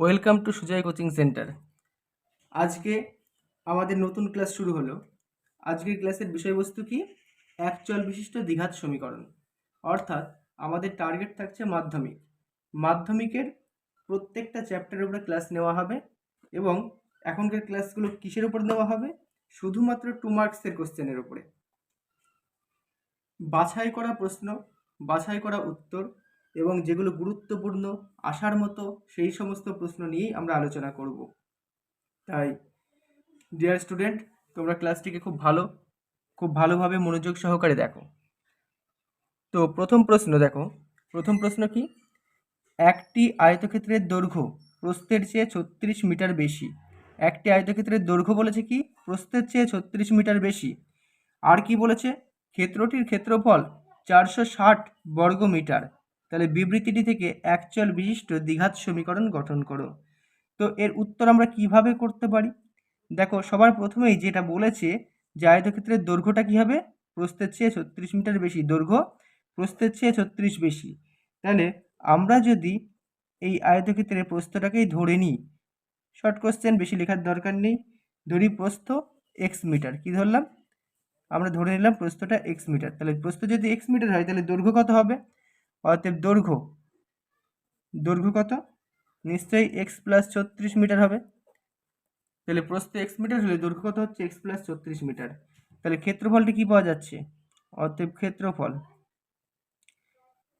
Welcome to Sujoy coaching centre. আজকে আমাদের নতুন ক্লাস শুরু হলো। আজকের ক্লাসের বিষয়বস্তু কি? একচল বিশিষ্ট দ্বিঘাত সমীকরণ। অর্থাৎ আমাদের টার্গেট থাকছে মাধ্যমিক। মাধ্যমিকের প্রত্যেকটা চ্যাপ্টারের উপরে ক্লাস নেওয়া হবে এবং এখনকার ক্লাসগুলো কিসের উপর নেওয়া হবে? শুধুমাত্র টু মার্কসের কোশ্চেনের উপরে। বাছাই করা প্রশ্ন, বাছাই করা উত্তর এবং যেগুলো গুরুত্বপূর্ণ আসার মতো সেই সমস্ত প্রশ্ন নিয়েই আমরা আলোচনা করব। তাই ডিয়ার স্টুডেন্ট তোমরা ক্লাসটিকে খুব ভালো, খুব ভালোভাবে মনোযোগ সহকারে দেখো। তো প্রথম প্রশ্ন দেখো, প্রথম প্রশ্ন কি? একটি আয়তক্ষেত্রের দৈর্ঘ্য প্রস্থের চেয়ে ছত্রিশ মিটার বেশি। একটি আয়তক্ষেত্রের দৈর্ঘ্য বলেছে কি? প্রস্থের চেয়ে ছত্রিশ মিটার বেশি। আর কি বলেছে? ক্ষেত্রটির ক্ষেত্রফল চারশো ষাট বর্গ মিটার তাহলে বিবৃতিটি থেকে অ্যাকচুয়াল বিশিষ্ট দ্বিঘাত সমীকরণ গঠন করো। তো এর উত্তর আমরা কীভাবে করতে পারি? দেখো, সবার প্রথমেই যেটা বলেছে যে আয়তক্ষেত্রের দৈর্ঘ্যটা কী হবে? প্রস্থের চেয়ে ছত্রিশ মিটার বেশি দৈর্ঘ্য, প্রস্থের চেয়ে ছত্রিশ বেশি। তাহলে আমরা যদি এই আয়তক্ষেত্রের প্রস্থটাকেই ধরে নিই শর্ট কোশ্চেন বেশি লেখার দরকার নেই, ধরি প্রস্থ এক্স মিটার, কি ধরলাম? আমরা ধরে নিলাম প্রস্থটা এক্স মিটার, তাহলে প্রস্থ যদি এক্স মিটার হয়, তাহলে দৈর্ঘ্য কত হবে? অতএব দৈর্ঘ্য। দৈর্ঘ্য কত? নিশ্চয়ই এক্স প্লাস ছত্রিশ মিটার হবে। তাহলে প্রস্থ এক্স মিটার হলে দৈর্ঘ্য কত হচ্ছে? এক্স প্লাস ছত্রিশ মিটার। তাহলে ক্ষেত্রফলটি কি পাওয়া যাচ্ছে? অতএব ক্ষেত্রফল।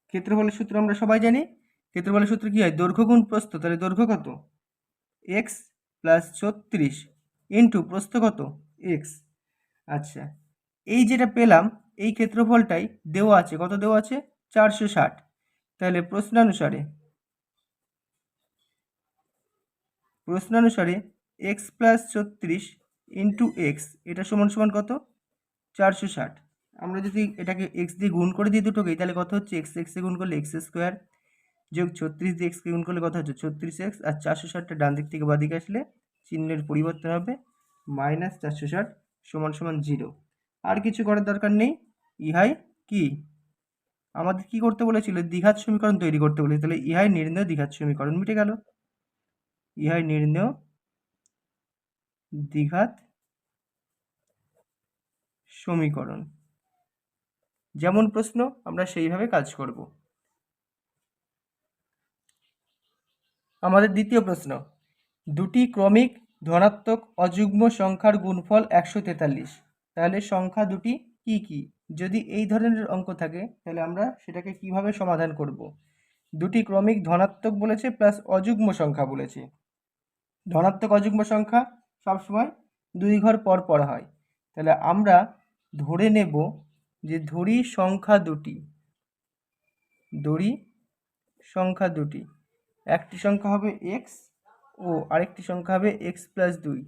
ক্ষেত্রফলের সূত্র আমরা সবাই জানি। ক্ষেত্রফলের সূত্র কী হয়? দৈর্ঘ্য গুণ প্রস্থ। তাহলে দৈর্ঘ্য কত? এক্স প্লাস ছত্রিশ ইন্টু প্রস্থ কত? এক্স আচ্ছা এই যেটা পেলাম, এই ক্ষেত্রফলটাই দেওয়া আছে। কত দেওয়া আছে? চারশো ষাট। তাহলে প্রশ্নানুসারে প্রশ্নানুসারে এক্স প্লাস ছত্রিশ ইন্টু এক্স এটা সমান সমান কত? চারশো ষাট। আমরা যদি এটাকে এক্স দিয়ে গুণ করে দিই দুটোকেই, তাহলে কত হচ্ছে? এক্স এক্সে গুণ করলে এক্স স্কোয়ার যোগ ছত্রিশ দিয়ে এক্সকে গুণ করলে কত হচ্ছে? ছত্রিশ এক্স আর চারশো ষাটটা ডান দিক থেকে বাদিকে আসলে চিহ্নের পরিবর্তন হবে। মাইনাস চারশো ষাট সমান সমান জিরো আর কিছু করার দরকার নেই। ইহাই কি? আমাদের কি করতে বলেছিল? দ্বিঘাত সমীকরণ তৈরি করতে বলেছিল। তাহলে ইহাই নির্ণয় দ্বিঘাত সমীকরণ। মিটে গেল। ইহাই নির্ণয় দ্বিঘাত সমীকরণ। যেমন প্রশ্ন, আমরা সেইভাবে কাজ করব। আমাদের দ্বিতীয় প্রশ্ন। দুটি ক্রমিক ধনাত্মক অযুগ্ম সংখ্যার গুণফল একশো তেতাল্লিশ। তাহলে সংখ্যা দুটি কি কি? যদি এই ধরনের অঙ্ক থাকে, তাহলে আমরা সেটাকে কীভাবে সমাধান করব? দুটি ক্রমিক ধনাত্মক বলেছে প্লাস অযুগ্ম সংখ্যা বলেছে। ধনাত্মক অযুগ্ম সংখ্যা সবসময় দুই ঘর পর পর হয়। তাহলে আমরা ধরে নেব যে ধরি সংখ্যা দুটি। দড়ি সংখ্যা দুটি। একটি সংখ্যা হবে এক্স ও আরেকটি সংখ্যা হবে এক্স প্লাস দুই।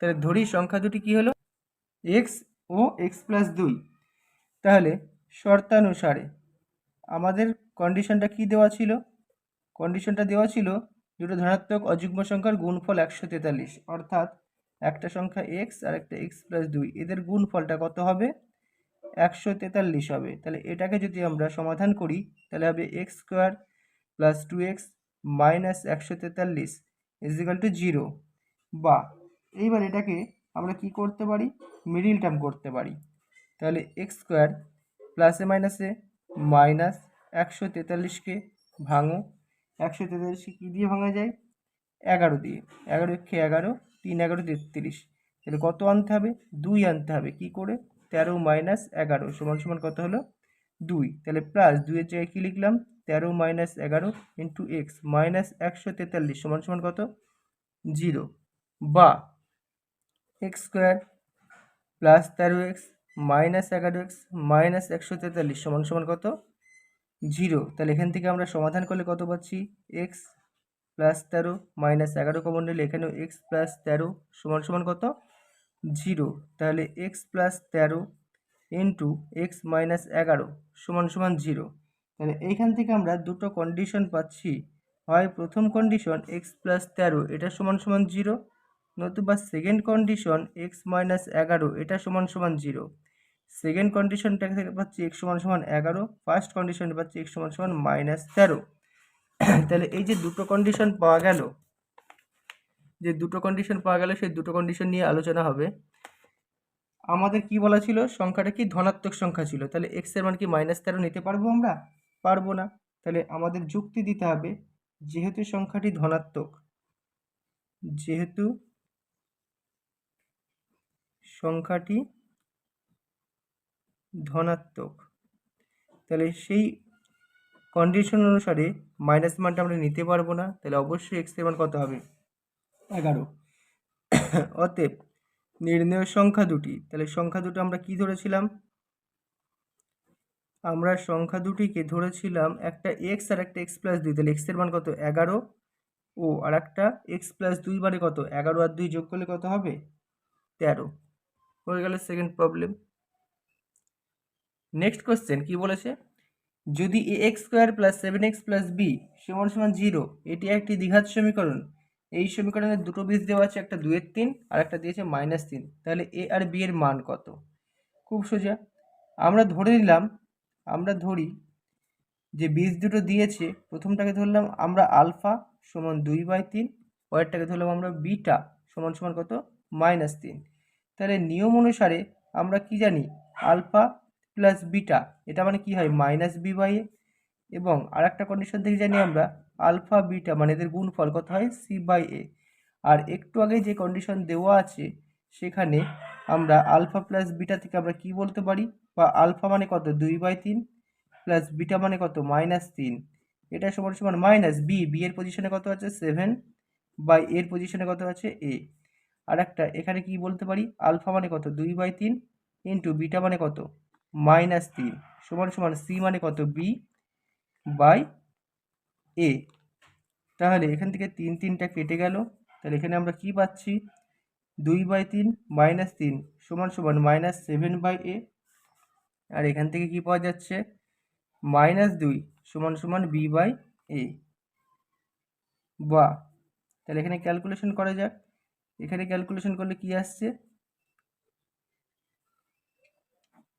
তাহলে ধরি সংখ্যা দুটি কি হলো? এক্স ও এক্স প্লাস দুই। তাহলে শর্তানুসারে আমাদের কন্ডিশনটা কি দেওয়া ছিল? কন্ডিশনটা দেওয়া ছিল দুটো ধনাত্মক অযুগ্ম সংখ্যার গুণফল একশো তেতাল্লিশ, অর্থাৎ একটা সংখ্যা এক্স আর একটা এক্স প্লাস দুই। এদের গুণফলটা কত হবে? একশো তেতাল্লিশ হবে। তাহলে এটাকে যদি আমরা সমাধান করি, তাহলে হবে x square plus two x minus একশো তেতাল্লিশ ইজিক্যাল টু জিরো বা, এইবার এটাকে আমরা কি করতে পারি? মিডিল টার্ম করতে পারি। তাহলে এক্স স্কোয়ার প্লাসে মাইনাসে মাইনাস একশো তেতাল্লিশকে ভাঙো। একশো তেতাল্লিশকে কী দিয়ে ভাঙা যায়? এগারো দিয়ে। এগারো একে এগারো, তিন এগারো তেত্রিশ। তাহলে কত আনতে হবে? দুই আনতে হবে। কি করে? তেরো মাইনাস এগারো সমান সমান কত হলো? দুই। তাহলে প্লাস দুইয়ের জায়গায় কী লিখলাম? তেরো মাইনাস এগারো ইন্টু এক্স মাইনাস একশো তেতাল্লিশ সমান সমান কত? জিরো। বা এক্স স্কোয়ার প্লাস তেরো এক্স মাইনাস এগারো এক্স মাইনাস একশো তেতাল্লিশ সমান সমান কত? জিরো। তাহলে এখান থেকে আমরা সমাধান করলে কত পাচ্ছি? এক্স প্লাস তেরো মাইনাস এগারো কমন নিলে এখানেও এক্স প্লাস তেরো সমান সমান কত? জিরো। তাহলে এক্স প্লাস তেরো ইন্টু এক্স মাইনাস এগারো সমান সমান জিরো। তাহলে এইখান থেকে আমরা দুটো কন্ডিশন পাচ্ছি। হয় প্রথম কন্ডিশন এক্স প্লাস তেরো, এটা সমান সমান জিরো, নতুবা সেকেন্ড কন্ডিশন এক্স মাইনাস এগারো, এটা সমান সমান জিরো। সেকেন্ড কন্ডিশনটা থেকে পাচ্ছি এক্স সমান সমান এগারো। ফার্স্ট কন্ডিশনে পাচ্ছি এক্স সমান সমান মাইনাস তেরো। তাহলে এই যে দুটো কন্ডিশন পাওয়া গেল, যে দুটো কন্ডিশন পাওয়া গেল, সেই দুটো কন্ডিশন নিয়ে আলোচনা হবে। আমাদের কি বলা ছিল? সংখ্যাটা কি? ধনাত্মক সংখ্যা ছিল। তাহলে এক্সের মান কি মাইনাস তেরো নিতে পারব আমরা? পারব না। তাহলে আমাদের যুক্তি দিতে হবে, যেহেতু সংখ্যাটি ধনাত্মক, যেহেতু সংখ্যাটি ধনাত্মক। তাহলে সেই কন্ডিশন অনুসারে মাইনাস মানটা আমরা নিতে পারব না, তাহলে অবশ্যই এক্সের মান কত হবে? এগারো। অতএব নির্ণয় সংখ্যা দুটি, তাহলে সংখ্যা দুটো আমরা কি ধরেছিলাম? আমরা সংখ্যা দুটিকে ধরেছিলাম একটা এক্স আর একটা এক্স প্লাস দুই, তাহলে এক্সের মান কত? এগারো। ও, আর একটা এক্স প্লাস দুই বারে কত? এগারো আর দুই যোগ করলে কত হবে? তেরো। হয়ে গেল সেকেন্ড প্রবলেম নেক্সট কোশ্চেন কি বলেছে? যদি a x square plus seven x plus b সমান সমান জিরো এটি একটি দ্বিঘাত সমীকরণ। এই সমীকরণের দুটো বীজ দেওয়া আছে, একটা দুয়ের তিন আর একটা দিয়েছে মাইনাস তিন। তাহলে এ আর বি এর মান কত? খুব সোজা। আমরা ধরে নিলাম, আমরা ধরি যে বীজ দুটো দিয়েছে, প্রথমটাকে ধরলাম আমরা আলফা সমান দুই বাই তিন, পরেরটাকে ধরলাম আমরা বিটা সমান সমান কত? মাইনাস তিন। তাহলে নিয়ম অনুসারে আমরা কি জানি? আলফা প্লাস বিটা, এটা মানে কি হয়? Minus b by a. এবং আর একটা কন্ডিশন থেকে জানি আমরা, আলফা বিটা মানে এদের গুণফল কত হয়? C by a. আর একটু আগে যে কন্ডিশন দেওয়া আছে, সেখানে আমরা আলফা প্লাস বিটা থেকে আমরা কি বলতে পারি? বা আলফা মানে কত? দুই বাই তিন প্লাস বিটা মানে কত? মাইনাস তিন। এটা সমান সমান মাইনাস বি। বি এর পজিশনে কত আছে? সেভেন। বাই এর পজিশনে কত আছে? এ। আর একটা এখানে কি বলতে পারি? আলফা মানে কত? দুই বাই তিন ইন্টু বিটা মানে কত? মাইনাস তিন সমান সমান সি মানে কত? B by a. তাহলে এখান থেকে তিন তিনটা কেটে গেল। তাহলে এখানে আমরা কি পাচ্ছি? দুই বাই তিন মাইনাস তিন সমান সমান মাইনাস সেভেন বাই এ। আর এখান থেকে কি পাওয়া যাচ্ছে? মাইনাস দুই সমান সমান বি বাই এ। বা তাহলে এখানে ক্যালকুলেশন করা যাক। এখানে ক্যালকুলেশন করলে কি আসছে?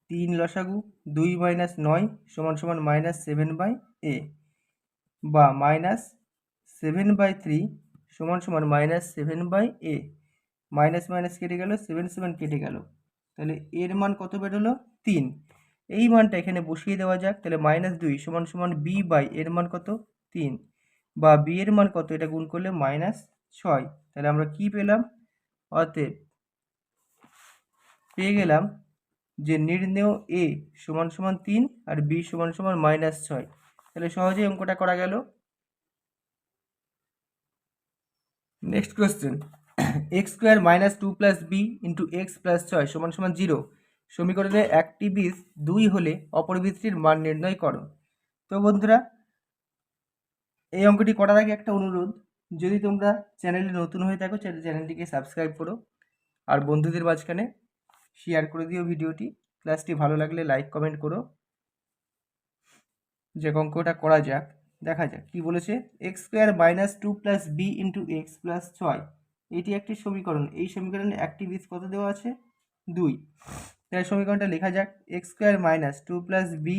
তিন লসাগু, দুই মাইনাস নয় সমান সমান মাইনাস সেভেন বাই এ বা মাইনাস সেভেন বাই থ্রি সমান সমান minus seven by a. Minus minus কেটে গেল, সেভেন সেভেন কেটে গেল। তাহলে এর মান কত বেরোলো তিন। এই মানটা এখানে বসিয়ে দেওয়া যাক। তাহলে মাইনাস দুই সমান সমান বি বাই এর মান কত? তিন। বা বি এর মান কত? এটা গুণ করলে মাইনাস ছয়। তাহলে আমরা কি পেলাম? অতএব পেয়ে গেলাম যে নির্ণেয় এ সমান সমান তিন আর বি সমান সমান মাইনাস ছয়। তাহলে সহজেই অঙ্কটা করা গেল। Next question x square minus two plus b into x plus ছয় সমান সমান জিরো সমীকরণে একটি বীজ দুই হলে অপর বীজটির মান নির্ণয় করো। তো বন্ধুরা, এই অঙ্কটি করার আগে একটা অনুরোধ, যদি তোমরা চ্যানেলে নতুন হয়ে থাকো চ্যানেলটিকে সাবস্ক্রাইব করো। আর বন্ধুদের মাঝখানে শেয়ার করে দিও ভিডিওটি। ক্লাসটি ভালো লাগলে লাইক কমেন্ট করো। যে অঙ্কটা করা যাক, দেখা যাক কি বলেছে। X square minus two plus b into x plus ছয়। এটি একটি সমীকরণ। এই সমীকরণে একটি বীজ কত দেওয়া আছে? দুই। তাহলে সমীকরণটা লেখা যাক। X square minus two plus b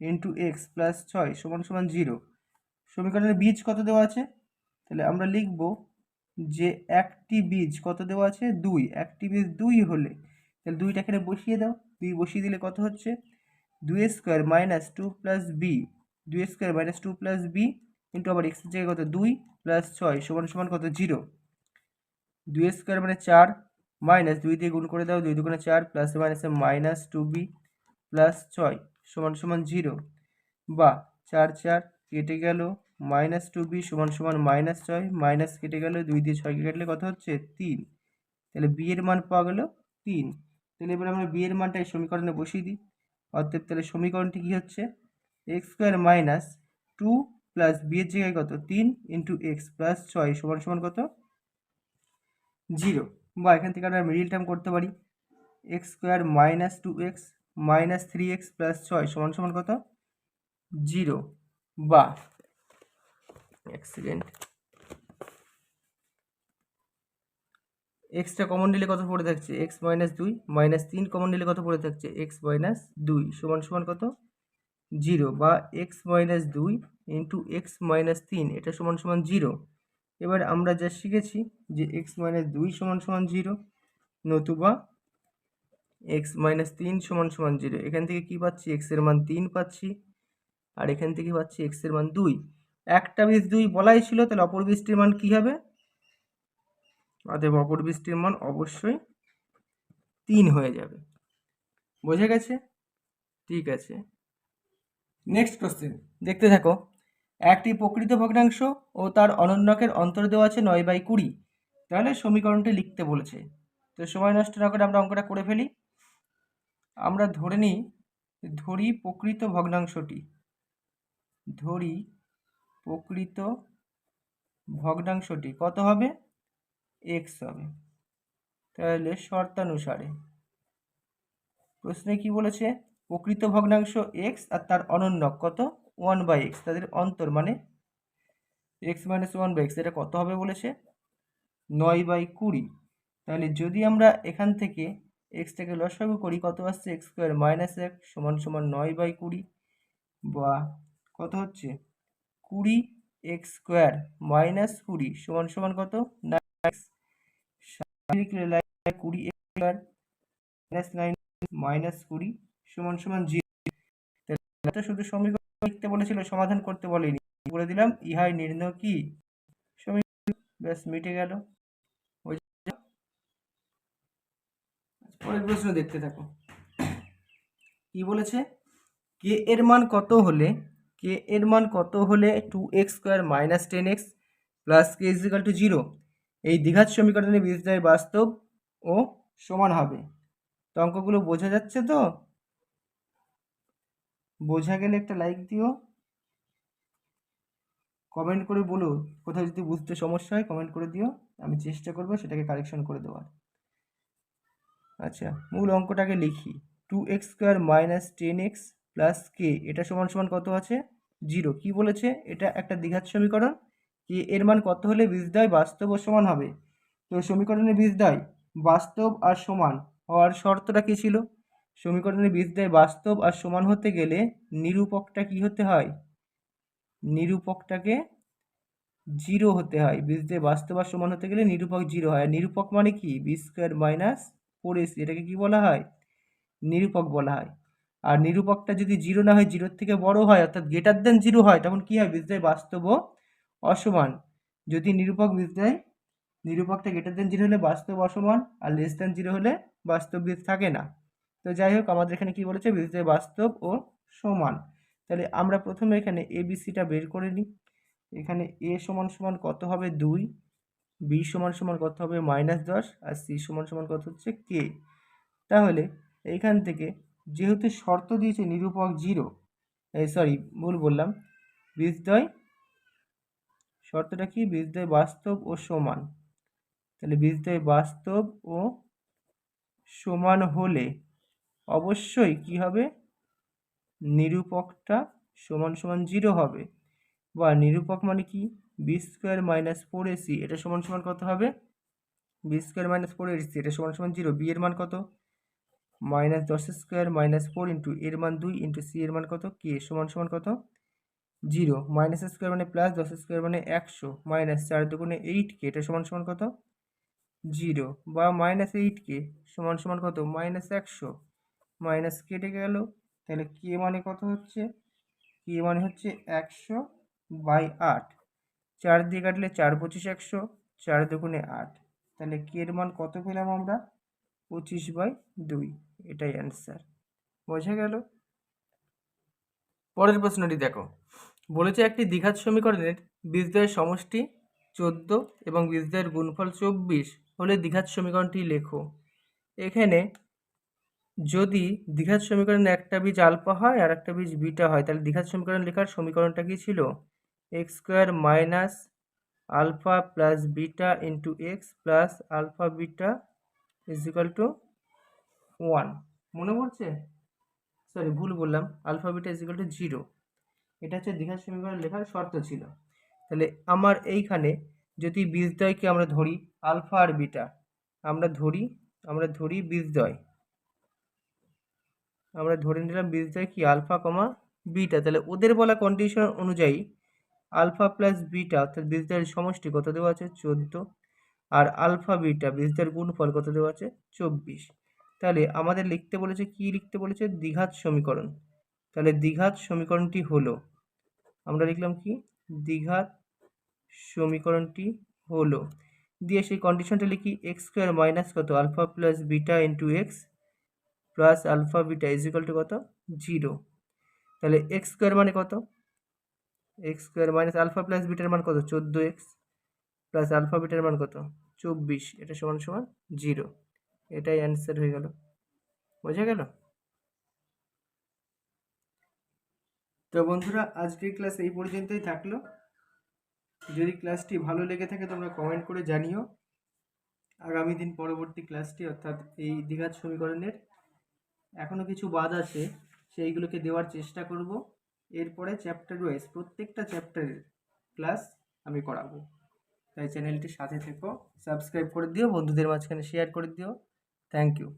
into x plus ছয় সমান সমান জিরো সমীকরণের বীজ কত দেওয়া আছে? তাহলে আমরা লিখব যে একটি বীজ কত দেওয়া আছে? দুই। একটি বীজ দুই হলে, তাহলে দুইটা এখানে বসিয়ে দাও। দুই বসিয়ে দিলে কত হচ্ছে? দুই square minus two plus b. দুই square minus two plus b into আবার এক্সের জায়গায় কত? দুই প্লাস ছয় সমান সমান কত? জিরো। দুই স্কোয়ার মানে চার মাইনাস দুই দিয়ে গুণ করে দাও। দুই দুগুণে চার প্লাস মাইনাসে মাইনাস টু বি প্লাস ছয় সমান সমান জিরো। বা চার চার কেটে গেল। মাইনাস টু বি সমান সমান মাইনাস ছয়, মাইনাস কেটে গেল দুই দিয়ে ছয়কে কাটলে কত হচ্ছে? তিন। তাহলে বি এর মান পাওয়া গেল তিন। তাহলে এবার আমরা বি এর মানটা এই সমীকরণে বসিয়ে দিই। অর্থাৎ তাহলে সমীকরণটি কী হচ্ছে? X square minus two plus b এর জায়গায় কত? তিন ইন্টু এক্স প্লাস ছয় সমান সমান কত? জিরো। বা এখান থেকে আমরা মিডিল টার্ম করতে পারি। X square minus two x minus three x plus ছয় সমান সমান কত? জিরো। বা সেকেন্ড এক্সটা কমন নিলে কত পড়ে থাকছে? এক্স মাইনাস দুই মাইনাস তিন কমন নিলে কত পড়ে থাকছে? এক্স মাইনাস দুই, সমান সমান কত? জিরো বা এক্স মাইনাস দুই ইন্টু এক্স মাইনাস তিন, এটা সমান সমান জিরো এবার আমরা যা শিখেছি যে এক্স মাইনাস দুই সমান সমান জিরো নতুবা এক্স মাইনাস তিন সমান সমান জিরো এখান থেকে কি পাচ্ছি? এক্সের মান তিন পাচ্ছি, আর এখান থেকে পাচ্ছি এক্সের মান দুই। একটা বীজ দুই বলাই ছিল, তাহলে অপর বীজটির মান কি হবে? অতএব অপর বীজটির মান অবশ্যই তিন হয়ে যাবে। বোঝা গেছে? ঠিক আছে। নেক্সট কোশ্চেন দেখতে থাকো। একটি প্রকৃত ভগ্নাংশ ও তার অনন্যকের অন্তর দেওয়া আছে নয় বাই কুড়ি। তাহলে সমীকরণটি লিখতে বলেছে। তো সময় নষ্ট না করে আমরা অঙ্কটা করে ফেলি। আমরা ধরে নিই, ধরি প্রকৃত ভগ্নাংশটি। ধরি প্রকৃত ভগ্নাংশটি কত হবে? এক্স হবে। তাহলে শর্তানুসারে। প্রশ্নে কি বলেছে? প্রকৃত ভগ্নাংশ এক্স আর তার অনন্যক কত? ওয়ান বাই এক্স তাদের অন্তর মানে x minus one by x এটা কত হবে বলেছে? নয় বাই কুড়ি। তাহলে যদি আমরা এখান থেকে এক্সটাকে লসাগু করি, কত আসছে? এক্স স্কোয়ার মাইনাস এক সমান সমান নয় বাই কুড়ি বা কত হচ্ছে? কুড়ি এক্স স্কোয়ার মাইনাস কুড়ি সমান সমান কত? কুড়ি এক্স স্কোয়ার নাইন মাইনাস কুড়ি সমান সমান জিরো। শুধু সমীকরণ লিখতে বলেছিল, সমাধান করতে বলেনি। বলে দিলাম ইহাই নির্ণয় কি? সমীকরণ ব্যাস, মিটে গেল। পরের প্রশ্ন দেখতে থাকো। কি বলেছে? কে এর মান কত হলে কে এর মান কত হলে two x square minus ten x plus k equal to zero এই দ্বিঘাত সমীকরণের বীজদ্বয় বাস্তব ও সমান হবে। তো অঙ্কগুলো বোঝা যাচ্ছে তো? বোঝা গেলে একটা লাইক দিও। কমেন্ট করে বলো, কোথাও যদি বুঝতে সমস্যা হয় কমেন্ট করে দিও। আমি চেষ্টা করব সেটাকে কারেকশন করে দেওয়ার। আচ্ছা মূল অঙ্কটাকে লিখি। Two x square minus ten x plus k এটা সমান সমান কত আছে? জিরো কি বলেছে? এটা একটা দ্বিঘাত সমীকরণ। কে এর মান কত হলে বীজদ্বয় বাস্তব ও সমান হবে? তো সমীকরণের বীজদ্বয় বাস্তব আর সমান হওয়ার শর্তটা কী ছিল? সমীকরণের বীজদ্বয় বাস্তব আর সমান হতে গেলে নিরূপকটা কি হতে হয়? নিরূপকটাকে জিরো হতে হয়। বীজদ্বয় বাস্তব আর সমান হতে গেলে নিরূপক জিরো হয়। নিরূপক মানে কি? B square minus four a c এটাকে কি বলা হয়? নিরূপক বলা হয়। আর নিরূপকটা যদি জিরো না হয়, জিরোর থেকে বড় হয়, অর্থাৎ গ্রেটার দেন জিরো হয়, তখন কি হয়? বীজদ্বয় বাস্তব অসমান। যদি নিরূপক বীজদ্বয় নিরূপকটা গ্রেটার দেন জিরো হলে বাস্তব অসমান, আর লেস দেন জিরো হলে বাস্তব বীজ থাকে না। তো যাই হোক, আমাদের এখানে কি বলেছে? বীজদ্বয় বাস্তব ও সমান। তাহলে আমরা প্রথমে এখানে এ বি সিটা বের করে নিই। এখানে এ সমান সমান কত হবে? দুই। বি সমান সমান কত হবে? মাইনাস দশ। আর সি সমান সমান কত হচ্ছে? কে তাহলে এইখান থেকে যেহেতু শর্ত দিয়েছে নিরূপক জিরো সরি ভুল বললাম। বীজদ্বয় শর্তটা কি? বীজদ্বয় বাস্তব ও সমান। তাহলে বীজদ্বয় বাস্তব ও সমান হলে অবশ্যই কি হবে? নিরূপকটা সমান সমান জিরো হবে। বা নিরূপক মানে কি? B square minus four a c এটা সমান সমান কত হবে? B square minus four a c এটা সমান সমান জিরো। বি এর মান কত? মাইনাস দশ স্কোয়ার মাইনাস ফোর ইন্টু এর মান দুই ইন্টু সি এর মান কত? কে? সমান সমান কত? জিরো। মাইনাস স্কোয়ার মানে প্লাস, দশ স্কোয়ার মানে একশো। মাইনাস চার দুগুণে এইট কে? এটা সমান সমান কত? জিরো। বা মাইনাস এইট কে? সমান সমান কত? মাইনাস একশো। মাইনাস কেটে গেল। তাহলে কে মানে কত হচ্ছে? কে মানে হচ্ছে একশো বাই আট। চার দিয়ে কাটলে চার পঁচিশ একশো, চার দুগুণে আট। তাহলে কে এর মান কত পেলাম আমরা? পঁচিশ বাই দুই। এটাই অ্যান্সার বোঝা গেল? পরের প্রশ্নটি দেখো। বলেছে একটি দ্বিঘাত সমীকরণের বীজদ্বয়ের সমষ্টি চোদ্দ এবং বীজদ্বয়ের গুণফল চব্বিশ হলে দ্বিঘাত সমীকরণটি লেখো। এখানে যদি দ্বিঘাত সমীকরণে একটা বীজ আলফা হয় আর একটা বীজ বিটা হয়, তাহলে দ্বিঘাত সমীকরণ লেখার সমীকরণটা কি ছিল? X square minus alpha plus beta into x plus alpha beta is equal to one. মনে পড়ছে? সরি ভুল বললাম। Alpha beta is to zero এটা হচ্ছে দ্বিঘাত সমীকরণ লেখার শর্ত ছিল। তাহলে আমার এইখানে যদি বীজদ্বয়কে আমরা ধরি, আলফা আর বিটা, আমরা ধরি আমরা ধরি বীজদ্বয় আমরা ধরে নিলাম বীজদ্বয় কি? Alpha comma beta. তাহলে ওদের বলা কন্ডিশন অনুযায়ী আলফা প্লাস বিটা, অর্থাৎ বীজদের সমষ্টি কত দেওয়া আছে? চোদ্দ। আর আলফা বিটা বীজদের গুণফল কত দেওয়া আছে? চব্বিশ। তাহলে আমাদের লিখতে বলেছে, কি লিখতে বলেছে? দ্বিঘাত সমীকরণ। তাহলে দ্বিঘাত সমীকরণটি হলো, আমরা লিখলাম কি? দ্বিঘাত সমীকরণটি হলো। দিয়ে সেই কন্ডিশনটা লিখি এক্স স্কোয়ার মাইনাস কত? Alpha plus beta into x plus alpha beta is equal to কত? জিরো তাহলে এক্স স্কোয়ার মানে কত? X square minus alpha plus bitter মান কত? চোদ্দ এক্স প্লাস আলফা বিটার মান কত? চব্বিশ। এটা সমান সমান জিরো এটাই অ্যান্সার হয়ে গেল। বোঝা গেল? তো বন্ধুরা আজকের ক্লাস এই পর্যন্তই থাকল। যদি ক্লাসটি ভালো লেগে থাকে, তোমরা কমেন্ট করে জানিও। আগামী দিন পরবর্তী ক্লাসটি অর্থাৎ এই দ্বিঘাত সমীকরণের এখনও কিছু বাদ আছে, সেইগুলোকে দেওয়ার চেষ্টা করব। এরপরে চ্যাপ্টার ওয়াইজ প্রত্যেকটা চ্যাপ্টারের ক্লাস আমি করাবো। তাই চ্যানেলটির সাথে থেকো সাবস্ক্রাইব করে দিও, বন্ধুদের মাঝখানে শেয়ার করে দিও। Thank you.